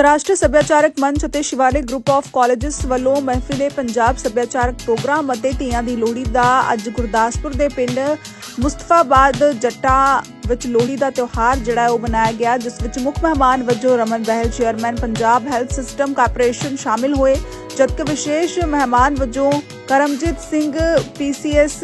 ਅੰਤਰਰਾਸ਼ਟਰੀ ਸੱਭਿਆਚਾਰਕ ਮੰਚ ਅਤੇ ਸ਼ਿਵਾਲਿਕ ਗਰੁੱਪ ਆਫ ਕਾਲਜਸ ਵੱਲੋਂ ਮਹਿਫਿਲੇ ਪੰਜਾਬ ਸੱਭਿਆਚਾਰਕ ਪ੍ਰੋਗਰਾਮ ਅਤੇ ਧੀਆਂ ਦੀ ਲੋਹੜੀ ਦਾ ਅੱਜ ਗੁਰਦਾਸਪੁਰ ਦੇ ਪਿੰਡ ਮੁਸਤਫਾਬਾਦ ਜੱਟਾ ਵਿੱਚ ਲੋਹੜੀ ਦਾ ਤਿਉਹਾਰ ਜਿਹੜਾ ਉਹ ਮਨਾਇਆ ਗਿਆ ਜਿਸ ਵਿੱਚ ਮੁੱਖ ਮਹਿਮਾਨ ਵਜੋਂ Raman Behl chairman Punjab health system corporation ਸ਼ਾਮਿਲ ਹੋਏ। ਜਦਕਿ ਵਿਸ਼ੇਸ਼ ਮਹਿਮਾਨ ਵਜੋਂ ਕਰਮਜੀਤ ਸਿੰਘ ਪੀਸੀਐਸ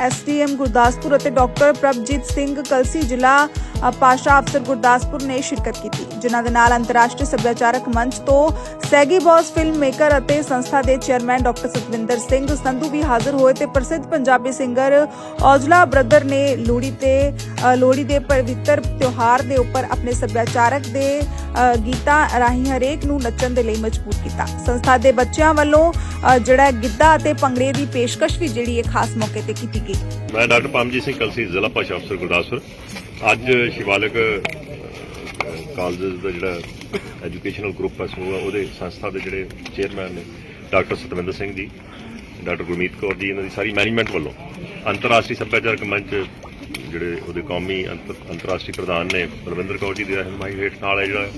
ਐਸਡੀਐਮ ਗੁਰਦਾਸਪੁਰ ਅਤੇ ਡਾਕਟਰ ਪ੍ਰਭਜੀਤ ਸਿੰਘ ਕਲਸੀ ਜ਼ਿਲ੍ਹਾ ਅ, ਪਾਸ਼ਾ ਅਫਸਰ ਗੁਰਦਾਸਪੁਰ ਨੇ ਸ਼ਿਰਕਤ ਕੀਤੀ ਜਿਨ੍ਹਾਂ ਦੇ ਨਾਲ ਅੰਤਰਰਾਸ਼ਟਰੀ ਸੱਭਿਆਚਾਰਕ ਮੰਚ ਤੋਂ ਸੈਗੀ ਬੌਸ ਫਿਲਮ ਮੇਕਰ ਅਤੇ ਸੰਸਥਾ ਦੇ ਚੇਅਰਮੈਨ ਡਾਕਟਰ ਸਤਵਿੰਦਰ ਸਿੰਘ ਸੰਧੂ ਵੀ ਹਾਜ਼ਰ ਹੋਏ ਤੇ ਪ੍ਰਸਿੱਧ ਪੰਜਾਬੀ ਸਿੰਗਰ ਔਜਲਾ ਬ੍ਰਦਰ ਨੇ ਲੋਹੜੀ ਤੇ ਅ, ਲੋਹੜੀ ਦੇ ਪਵਿੱਤਰ ਤਿਉਹਾਰ ਦੇ ਉੱਪਰ ਆਪਣੇ ਸੱਭਿਆਚਾਰਕ ਦੇ ਗੀਤਾਂ ਰਾਹੀਂ ਹਰੇਕ ਨੂੰ ਨੱਚਣ ਦੇ ਲਈ ਮਜਬੂਰ ਕੀਤਾ। ਸੰਸਥਾ ਦੇ ਬੱਚਿਆਂ ਵੱਲੋਂ ਜਿਹੜਾ ਗਿੱਧਾ ਅਤੇ ਭੰਗੜੇ ਦੀ ਪੇਸ਼ਕਸ਼ ਵੀ ਜਿਹੜੀ ਇਹ ਖਾਸ ਮੌਕੇ ਤੇ ਕੀਤੀ ਗਈ। ਮੈਂ ਡਾਕਟਰ ਪਰਮਜੀਤ ਸਿੰਘ ਕਲਸੀ, ਜ਼ਿਲ੍ਹਾ ਭਾਸ਼ਾ ਅਫਸਰ, ਗੁਰਦਾਸਪੁਰ। ਅੱਜ ਸ਼ਿਵਾਲਿਕ ਕਾਲਜ ਦਾ ਜਿਹੜਾ ਐਜੂਕੇਸ਼ਨਲ ਗਰੁੱਪ ਹੈ ਸਮੂਹ ਉਹਦੇ ਸੰਸਥਾ ਦੇ ਜਿਹੜੇ ਚੇਅਰਮੈਨ ਨੇ ਡਾਕਟਰ ਸਤਵਿੰਦਰ ਸਿੰਘ ਜੀ, ਡਾਕਟਰ ਗੁਰਮੀਤ ਕੌਰ ਜੀ, ਇਹਨਾਂ ਦੀ ਸਾਰੀ ਮੈਨੇਜਮੈਂਟ ਵੱਲੋਂ ਅੰਤਰਰਾਸ਼ਟਰੀ ਸੱਭਿਆਚਾਰਕ ਮੰਚ ਜਿਹੜੇ ਉਹਦੇ ਕੌਮੀ ਅੰਤਰ- ਅੰਤਰਰਾਸ਼ਟਰੀ ਪ੍ਰਧਾਨ ਨੇ ਬਲਵਿੰਦਰ ਕੌਰ ਜੀ ਦੀ ਰਹਿਨਮਾਈ ਹੇਠ ਨਾਲ ਹੈ ਜਿਹੜਾ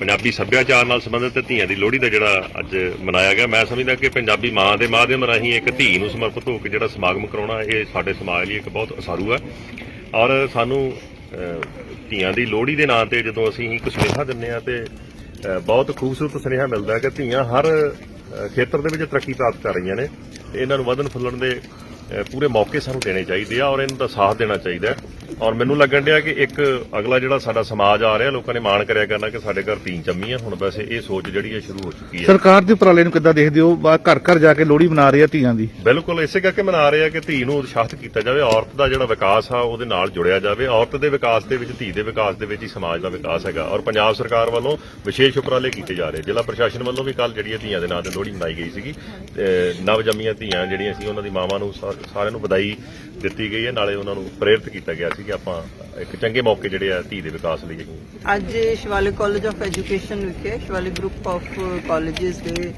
ਪੰਜਾਬੀ ਸੱਭਿਆਚਾਰ ਨਾਲ ਸੰਬੰਧਿਤ ਧੀਆਂ ਦੀ ਲੋਹੜੀ ਦਾ ਜਿਹੜਾ ਅੱਜ ਮਨਾਇਆ ਗਿਆ। ਮੈਂ ਸਮਝਦਾ ਕਿ ਪੰਜਾਬੀ ਮਾਂ ਦੇ ਮਾਧਿਅਮ ਰਾਹੀਂ ਇੱਕ ਧੀ ਨੂੰ ਸਮਰਪਿਤ ਹੋ ਕੇ ਜਿਹੜਾ ਸਮਾਗਮ ਕਰਾਉਣਾ, ਇਹ ਸਾਡੇ ਸਮਾਜ ਲਈ ਇੱਕ ਬਹੁਤ ਅਸਾਰੂ ਹੈ। ਔਰ ਸਾਨੂੰ ਧੀਆਂ ਦੀ ਲੋਹੜੀ ਦੇ ਨਾਂ ਤੇ ਜਦੋਂ ਅਸੀਂ ਇੱਕ ਸੁਨੇਹਾ ਦਿੰਨੇ ਆ ਤੇ ਬਹੁਤ ਖੂਬਸੂਰਤ ਸੁਨੇਹਾ ਮਿਲਦਾ ਕਿ ਧੀਆਂ ਹਰ ਖੇਤਰ ਦੇ ਵਿੱਚ ਤਰੱਕੀ ਪ੍ਰਾਪਤ ਕਰ ਰਹੀਆਂ ਨੇ। ਤੇ ਇਹਨਾਂ ਨੂੰ ਵਧਣ ਫੁੱਲਣ ਦੇ ਪੂਰੇ ਮੌਕੇ ਸਾਨੂੰ ਦੇਣੇ ਚਾਹੀਦੇ ਆ ਔਰ ਇਹਨਾਂ ਦਾ ਸਾਥ ਦੇਣਾ ਚਾਹੀਦਾ ਔਰ ਮੈਨੂੰ ਲੱਗਣ ਡਿਆ ਕਿ ਇੱਕ ਅਗਲਾ ਜਿਹੜਾ ਸਾਡਾ ਸਮਾਜ ਆ ਰਿਹਾ ਲੋਕਾਂ ਨੇ ਮਾਣ ਕਰਿਆ ਕਰਨਾ ਕਿ ਸਾਡੇ ਘਰ ਧੀ ਜੰਮੀ ਆ ਹੁਣ ਵੈਸੇ ਇਹ ਸੋਚ ਜਿਹੜੀ ਹੈ ਸ਼ੁਰੂ ਹੋ ਚੁੱਕੀ ਹੈ। ਸਰਕਾਰ ਦੇ ਉਪਰਾਲੇ ਨੂੰ ਕਿੱਦਾਂ ਦੇਖਦੇ ਹੋ? ਘਰ ਘਰ ਜਾ ਕੇ ਲੋਹੜੀ ਮਨਾ ਰਹੀ ਆ ਧੀਆਂ ਦੀ। ਬਿਲਕੁਲ ਇਸੇ ਕਰਕੇ ਮਨਾ ਰਹੇ ਆ ਕਿ ਧੀ ਨੂੰ ਉਤਸ਼ਾਹਿਤ ਕੀਤਾ ਜਾਵੇ ਔਰਤ ਦਾ ਜਿਹੜਾ ਵਿਕਾਸ ਆ ਉਹਦੇ ਨਾਲ ਜੁੜਿਆ ਜਾਵੇ। ਔਰਤ ਦੇ ਵਿਕਾਸ ਦੇ ਵਿੱਚ ਧੀ ਦੇ ਵਿਕਾਸ ਦੇ ਵਿੱਚ ਹੀ ਸਮਾਜ ਦਾ ਵਿਕਾਸ ਹੈਗਾ। ਔਰ ਪੰਜਾਬ ਸਰਕਾਰ ਵੱਲੋਂ ਵਿਸ਼ੇਸ਼ ਉਪਰਾਲੇ ਕੀਤੇ ਜਾ ਰਹੇ। ਜ਼ਿਲ੍ਹਾ ਪ੍ਰਸ਼ਾਸਨ ਵੱਲੋਂ ਵੀ ਕੱਲ ਜਿਹੜੀਆਂ ਧੀਆਂ ਦੇ ਨਾਂ ਤੇ ਲੋਹੜੀ ਮਨਾਈ ਗਈ ਸੀਗੀ। ਤੇ ਨਵ ਜੰਮੀਆਂ ਧੀਆਂ ਜਿਹੜੀਆਂ ਸੀ ਉਹਨਾਂ ਦੀ ਮਾਵਾਂ ਨੂੰ ਸਾ- ਸਾਰਿਆਂ ਨੂੰ ਵਧਾਈ ਦਿੱਤੀ ਗਈ ਹੈ। ਨਾਲੇ ਉਹਨਾਂ ਨੂੰ ਪ੍ਰੇਰਿਤ ਕੀਤਾ ਗਿਆ ਸੀ। ਕਿ ਆਪਾਂ ਇੱਕ ਚੰਗੇ ਮੌਕੇ ਜਿਹੜੇ ਆ ਧੀ ਦੇ ਵਿਕਾਸ ਲਈ ਅੱਜ ਸ਼ਿਵਾਲਿਕ ਕਾਲਜ ਆਫ ਐਜੂਕੇਸ਼ਨ ਵਿਖੇ ਸ਼ਿਵਾਲਿਕ ਗਰੁੱਪ ਆਫ ਕਾਲਜਸ ਦੇ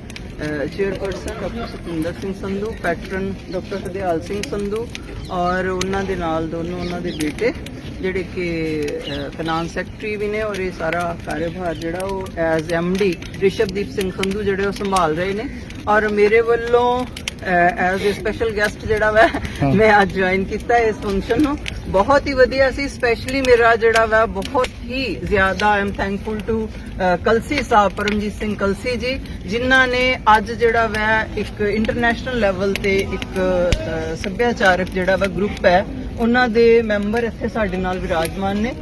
chairperson doctor Satinder Singh Sandhu patron doctor Hardial Singh Sandhu ਔਰ ਉਹਨਾਂ ਦੇ ਨਾਲ ਦੋਨੋਂ ਉਹਨਾਂ ਦੇ ਬੇਟੇ, ਜਿਹੜੇ ਕਿ ਫਾਈਨਾਂਸ ਸੈਕਟਰੀ ਵੀ ਨੇ ਔਰ ਇਹ ਸਾਰਾ ਕਾਰੋਬਾਰ ਜਿਹੜਾ ਉਹ ਐਜ਼ ਡੀ ਰਿਸ਼ਵਦੀਪ ਸਿੰਘ ਸੰਧੂ ਜਿਹੜੇ ਉਹ ਸੰਭਾਲ ਰਹੇ ਨੇ ਔਰ ਮੇਰੇ ਵੱਲੋਂ ਐਜ਼ ਅ ਸਪੈਸ਼ਲ ਗੈਸਟ ਜਿਹੜਾ ਵਾ ਮੈਂ ਅੱਜ ਜੁਆਇਨ ਕੀਤਾ ਇਸ ਫੰਕਸ਼ਨ ਨੂੰ। ਬਹੁਤ ਹੀ ਵਧੀਆ ਸੀ ਸਪੈਸ਼ਲੀ ਮੇਰਾ ਜਿਹੜਾ ਵਾ ਬਹੁਤ ਹੀ ਜ਼ਿਆਦਾ I am thankful to Kalsi ਸਾਹਿਬ ਪਰਮਜੀਤ ਸਿੰਘ ਕਲਸੀ ਜੀ ਜਿਨ੍ਹਾਂ ਨੇ ਅੱਜ ਜਿਹੜਾ ਵਾ ਇੱਕ ਇੰਟਰਨੈਸ਼ਨਲ ਲੈਵਲ ਤੇ ਇੱਕ ਸੱਭਿਆਚਾਰਕ ਜਿਹੜਾ ਵਾ ਗਰੁੱਪ ਹੈ। ਉਹਨਾਂ ਦੇ ਮੈਂਬਰ ਇੱਥੇ ਸਾਡੇ ਨਾਲ ਵਿਰਾਜਮਾਨ ਨੇ।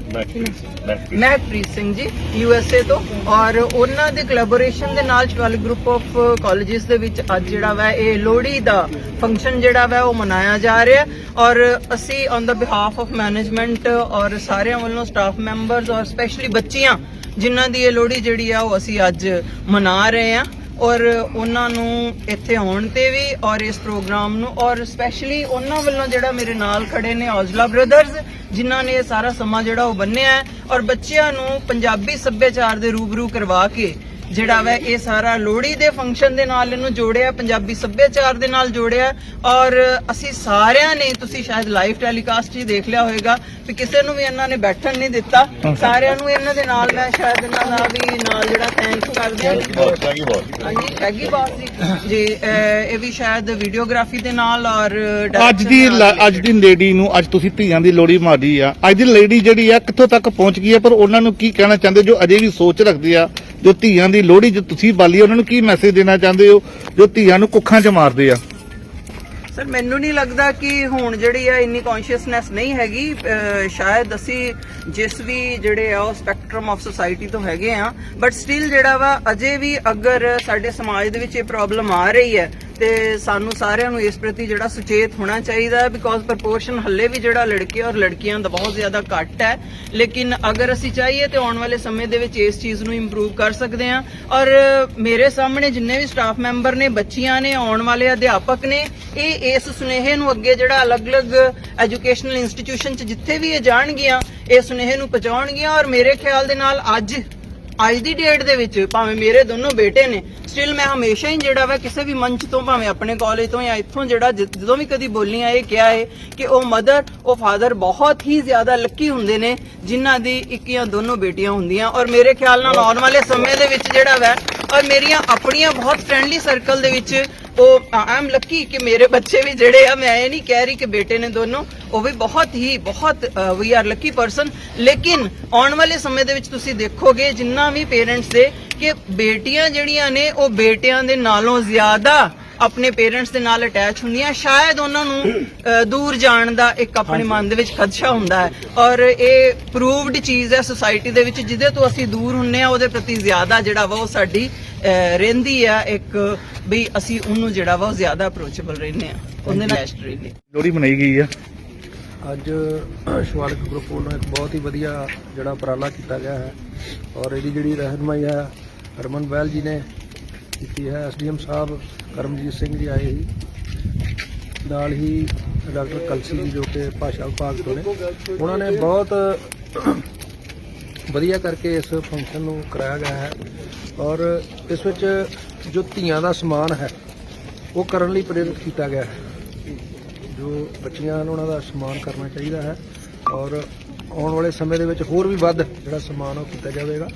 Mehakpreet Singh ji U S A ਤੋਂ। ਔਰ ਉਹਨਾਂ ਦੇ ਕੋਲੈਬੋਰੇਸ਼ਨ ਦੇ ਨਾਲ ਸ਼ਿਵਾਲਿਕ ਗਰੁੱਪ ਆਫ ਕਾਲਜਸ ਦੇ ਵਿੱਚ ਅੱਜ ਜਿਹੜਾ ਵਾ ਇਹ ਲੋਹੜੀ ਦਾ ਫੰਕਸ਼ਨ ਜਿਹੜਾ ਵਾ ਉਹ ਮਨਾਇਆ ਜਾ ਰਿਹਾ। ਔਰ ਅਸੀਂ on the behalf of management ਔਰ ਸਾਰਿਆਂ ਵੱਲੋਂ ਸਟਾਫ ਮੈਂਬਰਸ ਔਰ ਸਪੈਸ਼ਲੀ ਬੱਚੀਆਂ ਜਿਨ੍ਹਾਂ ਦੀ ਇਹ ਲੋਹੜੀ ਜਿਹੜੀ ਆ ਉਹ ਅਸੀਂ ਅੱਜ ਮਨਾ ਰਹੇ ਆ ਔਰ ਉਹਨਾਂ ਨੂੰ ਇੱਥੇ ਆਉਣ ਤੇ ਵੀ ਔਰ ਇਸ ਪ੍ਰੋਗਰਾਮ ਨੂੰ ਔਰ ਸਪੈਸ਼ਲੀ ਉਹਨਾਂ ਵੱਲੋਂ ਜਿਹੜਾ ਮੇਰੇ ਨਾਲ ਖੜੇ ਨੇ ਔਜਲਾ ਬ੍ਰਦਰਜ਼ ਜਿਨ੍ਹਾਂ ਨੇ ਇਹ ਸਾਰਾ ਸਮਾਂ ਜਿਹੜਾ ਉਹ ਬੰਨਿਆ ਔਰ ਬੱਚਿਆਂ ਨੂੰ ਪੰਜਾਬੀ ਸੱਭਿਆਚਾਰ ਦੇ ਰੂਬਰੂ ਕਰਵਾ ਕੇ ਜਿਹੜਾ ਵਾ ਇਹ ਸਾਰਾ ਲੋਹੜੀ ਦੇ ਫੰਕਸ਼ਨ ਦੇ ਨਾਲ ਇਹਨੂੰ ਜੋੜਿਆ ਪੰਜਾਬੀ ਸੱਭਿਆਚਾਰ ਦੇ ਨਾਲ ਜੋੜਿਆ ਔਰ ਅਸੀਂ ਸਾਰਿਆਂ ਨੇ ਤੁਸੀਂ ਸ਼ਾਇਦ ਲਾਈਵ ਟੈਲੀਕਾਸਟ ਹੀ ਦੇਖ ਲਿਆ ਹੋਵੇਗਾ ਕਿ ਕਿਸੇ ਨੂੰ ਵੀ ਇਹਨਾਂ ਨੇ ਬੈਠਣ ਨਹੀਂ ਦਿੱਤਾ। ਸਾਰਿਆਂ ਨੂੰ ਇਹਨਾਂ ਦੇ ਨਾਲ ਮੈਂ ਸ਼ਾਇਦ ਇਹਨਾਂ ਦਾ ਵੀ ਨਾਲ ਜਿਹੜਾ ਥੈਂਕਸ ਕਰਦੇ ਹਾਂ। ਹਾਂਜੀ ਹੈਗੀ ਬਾਤ ਜੀ। ਜੀ ਇਹ ਵੀ ਸ਼ਾਇਦ ਵੀਡੀਓਗ੍ਰਾਫੀ ਦੇ ਨਾਲ ਔਰ ਅੱਜ ਦੀ ਅੱਜ ਦੀ ਲੇਡੀ ਨੂੰ ਅੱਜ ਤੁਸੀਂ ਧੀਆਂ ਦੀ ਲੋਹੜੀ ਮਾਰੀ ਆ। ਅੱਜ ਦੀ ਲੇਡੀ ਜਿਹੜੀ ਆ ਕਿੱਥੋਂ ਤੱਕ ਪਹੁੰਚ ਗਈ ਆ? ਪਰ ਉਹਨਾਂ ਨੂੰ ਕੀ ਕਹਿਣਾ ਚਾਹੁੰਦੇ ਜੋ ਅਜੇ ਵੀ ਸੋਚ ਰੱਖਦੇ ਆ ਜੋ ਧੀਆਂ ਦੀ ਲੋਹੜੀ ਜੋ ਤੁਸੀਂ ਬਾਲੀ, ਉਹਨਾਂ ਨੂੰ ਕੀ ਮੈਸੇਜ ਦੇਣਾ ਚਾਹੁੰਦੇ ਹੋ? ਜੋ ਧੀਆਂ ਨੂੰ ਕੁੱਖਾਂ 'ਚ ਮਾਰਦੇ ਆ। ਸਰ, ਮੈਨੂੰ ਨਹੀਂ ਲੱਗਦਾ ਕਿ ਹੁਣ ਜਿਹੜੀ ਆ ਇੰਨੀ ਕੌਨਸ਼ੀਅਸਨੈਸ ਨਹੀਂ ਹੈਗੀ। ਅਹ, ਸ਼ਾਇਦ ਅਸੀਂ ਜਿਸ ਵੀ ਜਿਹੜੇ ਆ ਉਹ ਸਪੈਕਟਰਮ ਆਫ ਸੋਸਾਇਟੀ ਤੋਂ ਹੈਗੇ ਆ। ਬਟ ਸਟਿਲ ਜਿਹੜਾ ਵਾ, ਅਜੇ ਵੀ ਅਗਰ ਸਾਡੇ ਸਮਾਜ ਦੇ ਵਿੱਚ ਇਹ ਪ੍ਰੋਬਲਮ ਆ ਰਹੀ ਹੈ, ਤੇ ਸਾਨੂੰ ਸਾਰਿਆਂ ਨੂੰ ਇਸ ਪ੍ਰਤੀ ਜਿਹੜਾ ਸੁਚੇਤ ਹੋਣਾ ਚਾਹੀਦਾ ਹੈ ਬਿਕੋਜ਼ ਪ੍ਰਪੋਰਸ਼ਨ ਹੱਲੇ ਵੀ ਜਿਹੜਾ ਲੜਕੇ ਔਰ ਲੜਕੀਆਂ ਦਾ ਬਹੁਤ ਜ਼ਿਆਦਾ ਘੱਟ ਹੈ। ਲੇਕਿਨ ਅਗਰ ਅਸੀਂ ਚਾਹੀਏ ਤੇ ਆਉਣ ਵਾਲੇ ਸਮੇਂ ਦੇ ਵਿੱਚ ਇਸ ਚੀਜ਼ ਨੂੰ ਇੰਪਰੂਵ ਕਰ ਸਕਦੇ ਹਾਂ। ਔਰ ਮੇਰੇ ਸਾਹਮਣੇ ਜਿੰਨੇ ਵੀ ਸਟਾਫ ਮੈਂਬਰ ਨੇ, ਬੱਚੀਆਂ ਨੇ, ਆਉਣ ਵਾਲੇ ਅਧਿਆਪਕ ਨੇ, ਇਹ ਇਸ ਸੁਨੇਹੇ ਨੂੰ ਅੱਗੇ ਜਿਹੜਾ ਅਲੱਗ-ਅਲੱਗ ਐਜੂਕੇਸ਼ਨਲ ਇੰਸਟੀਟਿਊਸ਼ਨ ਚ ਜਿੱਥੇ ਵੀ ਇਹ ਜਾਣਗੀਆਂ ਇਹ ਸੁਨੇਹੇ ਨੂੰ ਪਹੁੰਚਾਉਣਗੀਆਂ ਔਰ ਮੇਰੇ ਖਿਆਲ ਦੇ ਨਾਲ ਅੱਜ ਅੱਜ ਦੀ ਡੇਟ ਦੇ ਵਿੱਚ ਭਾਵੇਂ ਮੇਰੇ ਦੋਨੋਂ ਬੇਟੇ ਨੇ ਸਟਿਲ ਮੈਂ ਹਮੇਸ਼ਾ ਹੀ ਜਿਹੜਾ ਵਾ ਕਿਸੇ ਵੀ ਮੰਚ ਤੋਂ, ਭਾਵੇਂ ਆਪਣੇ ਕਾਲਜ ਤੋਂ ਜਾਂ ਇੱਥੋਂ ਜਿਹੜਾ ਜਦੋਂ ਵੀ ਕਦੀ ਬੋਲੀਆਂ ਇਹ ਕਿਹਾ ਹੈ ਕਿ ਉਹ ਮਦਰ ਉਹ ਫਾਦਰ ਬਹੁਤ ਹੀ ਜ਼ਿਆਦਾ ਲੱਕੀ ਹੁੰਦੇ ਨੇ, ਜਿਨ੍ਹਾਂ ਦੀ ਇੱਕ ਜਾਂ ਦੋਨੋਂ ਬੇਟੀਆਂ ਹੁੰਦੀਆਂ ਔਰ ਮੇਰੇ ਖਿਆਲ ਨਾਲ ਆਉਣ ਵਾਲੇ ਸਮੇਂ ਦੇ ਵਿੱਚ ਜਿਹੜਾ ਵਾ ਔਰ ਮੇਰੀਆਂ ਆਪਣੀਆਂ ਬਹੁਤ ਫ੍ਰੈਂਡਲੀ ਸਰਕਲ ਦੇ ਵਿੱਚ ਉਹ ਆਈ ਐਮ ਲੱਕੀ ਕਿ ਮੇਰੇ ਬੱਚੇ ਵੀ ਜਿਹੜੇ ਆ, ਮੈਂ ਇਹ ਨਹੀਂ ਕਹਿ ਰਹੀ ਕਿ ਬੇਟੇ ਨੇ ਦੋਨੋਂ, ਉਹ ਵੀ ਬਹੁਤ ਹੀ, ਬਹੁਤ ਵੀ ਆਰ ਲੱਕੀ ਪਰਸਨ ਲੇਕਿਨ ਆਉਣ ਵਾਲੇ ਸਮੇਂ ਦੇ ਵਿੱਚ ਤੁਸੀਂ ਦੇਖੋਗੇ ਜਿੰਨਾ ਵੀ ਪੇਰੈਂਟਸ ਦੇ ਕਿ ਬੇਟੀਆਂ ਜਿਹੜੀਆਂ ਨੇ, ਉਹ ਬੇਟਿਆਂ ਦੇ ਨਾਲੋਂ ਜ਼ਿਆਦਾ ਆਪਣੇ ਪੇਰੈਂਟਸ ਦੇ ਨਾਲ ਅਟੈਚ ਹੁੰਦੀਆਂ। ਸ਼ਾਇਦ ਉਹਨਾਂ ਨੂੰ ਦੂਰ ਜਾਣ ਦਾ ਇੱਕ ਆਪਣੇ ਮਨ ਦੇ ਵਿੱਚ ਖਦਸ਼ਾ ਹੁੰਦਾ ਹੈ। ਔਰ ਇਹ ਪ੍ਰੂਵਡ ਚੀਜ਼ ਹੈ ਸੋਸਾਇਟੀ ਦੇ ਵਿੱਚ ਜਿਹਦੇ ਤੋਂ ਅਸੀਂ ਦੂਰ ਹੁੰਨੇ ਆ ਉਹਦੇ ਪ੍ਰਤੀ ਜ਼ਿਆਦਾ ਜਿਹੜਾ ਵਾ ਉਹ ਸਾਡੀ ਰਹਿੰਦੀ ਆ ਇੱਕ ਵੀ ਅਸੀਂ ਉਹਨੂੰ ਜਿਹੜਾ ਵਾ ਉਹ ਜ਼ਿਆਦਾ ਅਪਰੋਚੇਬਲ ਰਹਿੰਦੇ ਆ। ਉਹਦੇ ਨਾਲ ਐਸਟ ਰਹਿੰਦੇ ਹਾਂ। ਲੋਹੜੀ ਮਨਾਈ ਗਈ ਆ। ਅੱਜ ਸ਼ਿਵਾਲਿਕ ਗਰੁੱਪ ਵੱਲੋਂ ਇੱਕ ਬਹੁਤ ਹੀ ਵਧੀਆ ਜਿਹੜਾ ਉਪਰਾਲਾ ਕੀਤਾ ਗਿਆ ਹੈ। ਔਰ ਇਹਦੀ ਜਿਹੜੀ ਰਹਿਨਮਾਈ ਹੈ ਹਰਮਨ ਬੈਲ ਜੀ ਨੇ ਕੀਤੀ ਹੈ। ਐਸਡੀਐਮ ਸਾਹਿਬ ਕਰਮਜੀਤ ਸਿੰਘ ਜੀ ਆਏ ਸੀ। ਨਾਲ ਹੀ ਡਾਕਟਰ ਕਲਸੀ ਜੀ ਜੋ ਕਿ ਭਾਸ਼ਾ ਵਿਭਾਗ ਤੋਂ ਨੇ। ਉਹਨਾਂ ਨੇ ਬਹੁਤ ਵਧੀਆ ਕਰਕੇ ਇਸ ਫੰਕਸ਼ਨ ਨੂੰ ਕਰਾਇਆ ਗਿਆ ਹੈ ਔਰ ਇਸ ਵਿੱਚ ਜੋ ਧੀਆਂ ਦਾ ਸਮਾਨ ਹੈ, ਉਹ ਕਰਨ ਲਈ ਪ੍ਰੇਰਿਤ ਕੀਤਾ ਗਿਆ ਹੈ। ਜੋ ਬੱਚੀਆਂ ਨੂੰ ਉਹਨਾਂ ਦਾ ਸਮਾਨ ਕਰਨਾ ਚਾਹੀਦਾ ਹੈ ਔਰ ਆਉਣ ਵਾਲੇ ਸਮੇਂ ਦੇ ਵਿੱਚ ਹੋਰ ਵੀ ਵੱਧ ਜਿਹੜਾ ਸਮਾਨ ਉਹ ਕੀਤਾ ਜਾਵੇਗਾ।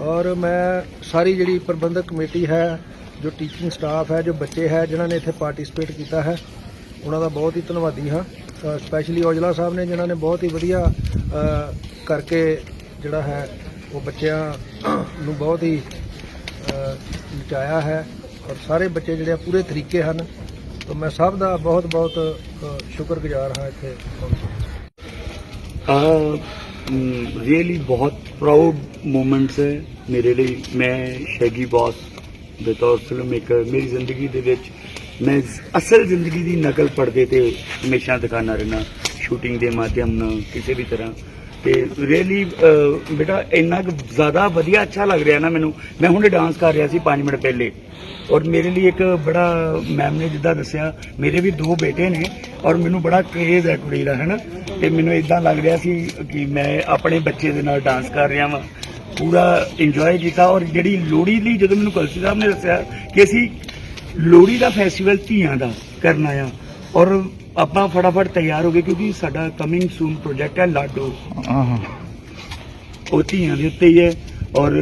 ਔਰ ਮੈਂ ਸਾਰੀ ਜਿਹੜੀ ਪ੍ਰਬੰਧਕ ਕਮੇਟੀ ਹੈ ਜੋ ਟੀਚਿੰਗ ਸਟਾਫ ਹੈ ਜੋ ਬੱਚੇ ਹੈ ਜਿਨ੍ਹਾਂ ਨੇ ਇੱਥੇ ਪਾਰਟਿਸਿਪੇਟ ਕੀਤਾ ਹੈ ਉਹਨਾਂ ਦਾ ਬਹੁਤ ਹੀ ਧੰਨਵਾਦੀ ਹਾਂ। ਸਪੈਸ਼ਲੀ ਔਜਲਾ ਸਾਹਿਬ ਨੇ ਜਿਨ੍ਹਾਂ ਨੇ ਬਹੁਤ ਹੀ ਵਧੀਆ ਕਰਕੇ ਜਿਹੜਾ ਹੈ ਉਹ ਬੱਚਿਆਂ ਨੂੰ ਬਹੁਤ ਹੀ ਅ, ਨਚਾਇਆ ਹੈ ਔਰ ਸਾਰੇ ਬੱਚੇ ਜਿਹੜੇ ਪੂਰੇ ਤਰੀਕੇ ਹਨ। ਤਾਂ ਮੈਂ ਸਭ ਦਾ ਬਹੁਤ ਬਹੁਤ ਸ਼ੁਕਰਗੁਜ਼ਾਰ ਹਾਂ ਇੱਥੇ ਪਹੁੰਚੇ ਰੀਅਲੀ ਬਹੁਤ ਪ੍ਰਾਊਡ ਮੂਮੈਂਟਸ ਹੈ ਮੇਰੇ ਲਈ ਮੈਂ ਸ਼ੈਗੀ ਬੌਸ ਬਤੌਰ ਫਿਲਮ ਮੇਕਰ ਮੇਰੀ ਜ਼ਿੰਦਗੀ ਦੇ ਵਿੱਚ ਮੈਂ ਅਸਲ ਜ਼ਿੰਦਗੀ ਦੀ ਨਕਲ ਪਰਦੇ ਤੇ ਹਮੇਸ਼ਾ ਦਿਖਾਣਾ ਰਹਿਣਾ ਸ਼ੂਟਿੰਗ ਦੇ ਮਾਧਿਅਮ ਨਾਲ ਕਿਸੇ ਵੀ ਤਰ੍ਹਾਂ ਤੇ ਰੀਅਲੀ ਬੇਟਾ, ਇੰਨਾ ਕੁ ਜ਼ਿਆਦਾ ਵਧੀਆ ਅੱਛਾ ਲੱਗ ਰਿਹਾ ਨਾ ਮੈਨੂੰ। ਮੈਂ ਹੁਣੇ ਡਾਂਸ ਕਰ ਰਿਹਾ ਸੀ 5 ਮਿੰਟ ਪਹਿਲੇ। ਔਰ ਮੇਰੇ ਲਈ ਇੱਕ ਬੜਾ ਮੈਮ ਨੇ ਜਿੱਦਾਂ ਦੱਸਿਆ, ਮੇਰੇ ਵੀ ਦੋ ਬੇਟੇ ਨੇ ਔਰ ਮੈਨੂੰ ਬੜਾ ਕਰੇਜ਼ ਹੈ ਕੁੜੀ ਦਾ, ਹੈਨਾ? ਤੇ ਮੈਨੂੰ ਇਦਾਂ ਲੱਗ ਰਿਹਾ ਸੀ ਕਿ ਮੈਂ ਆਪਣੇ ਬੱਚੇ ਦੇ ਨਾਲ ਡਾਂਸ ਕਰ ਰਿਹਾ ਵਾਂ। ਪੂਰਾ ਇੰਜੋਏ ਕੀਤਾ ਔਰ ਜਿਹੜੀ ਲੋਹੜੀ ਲਈ ਜਦੋਂ ਮੈਨੂੰ ਕਲਸੀ ਸਾਹਿਬ ਨੇ ਦੱਸਿਆ ਕਿ ਅਸੀਂ ਲੋਹੜੀ ਦਾ ਫੈਸਟੀਵਲ ਧੀਆਂ ਦਾ ਕਰਨਾ ਆ ਔਰ ਆਪਾਂ ਫਟਾਫਟ ਤਿਆਰ ਹੋ ਗਏ ਕਿਉਂਕਿ ਸਾਡਾ ਕਮਿੰਗ ਸੂਨ ਪ੍ਰੋਜੈਕਟ ਹੈ ਲਾਡੋ। ਹਾਂ ਉਹ ਧੀਆਂ ਦੇ ਉੱਤੇ ਹੀ ਹੈ ਔਰ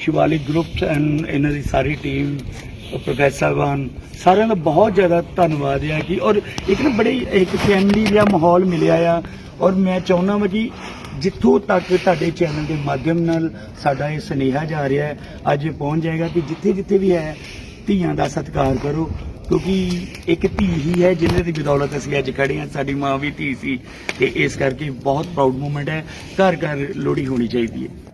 ਸ਼ਿਵਾਲਿਕ ਗਰੁੱਪ ਐਂਡ ਇਹਨਾਂ ਦੀ ਸਾਰੀ ਟੀਮ ਪ੍ਰੋਫੈਸਰ ਸਾਹਿਬਾਨ ਸਾਰਿਆਂ ਦਾ ਬਹੁਤ ਜ਼ਿਆਦਾ ਧੰਨਵਾਦ ਹੈ ਕਿ ਔਰ ਇੱਕ ਨਾ ਬੜੀ ਇੱਕ ਫੈਮਿਲੀ ਜਿਹਾ ਮਾਹੌਲ ਮਿਲਿਆ ਆ। ਔਰ ਮੈਂ ਚਾਹੁੰਦਾ ਹਾਂ ਕਿ ਜਿੱਥੋਂ ਤੱਕ ਤੁਹਾਡੇ ਚੈਨਲ ਦੇ ਮਾਧਿਅਮ ਨਾਲ ਸਾਡਾ ਇਹ ਸੁਨੇਹਾ ਜਾ ਰਿਹਾ ਹੈ ਅੱਜ ਇਹ ਪਹੁੰਚ ਜਾਏਗਾ ਕਿ ਜਿੱਥੇ ਜਿੱਥੇ ਵੀ ਹੈ ਧੀਆਂ ਦਾ ਸਤਿਕਾਰ ਕਰੋ, ਕਿਉਂਕਿ ਇੱਕ ਧੀ ਹੀ ਹੈ ਜਿਨ੍ਹਾਂ ਦੀ ਬਦੌਲਤ ਅਸੀਂ ਅੱਜ ਖੜੇ ਹਾਂ। ਸਾਡੀ ਮਾਂ ਵੀ ਧੀ ਸੀ ਤੇ ਇਸ ਕਰਕੇ ਬਹੁਤ ਪ੍ਰਾਊਡ ਮੂਮੈਂਟ ਹੈ। ਘਰ ਘਰ ਲੋਹੜੀ ਹੋਣੀ ਚਾਹੀਦੀ ਹੈ।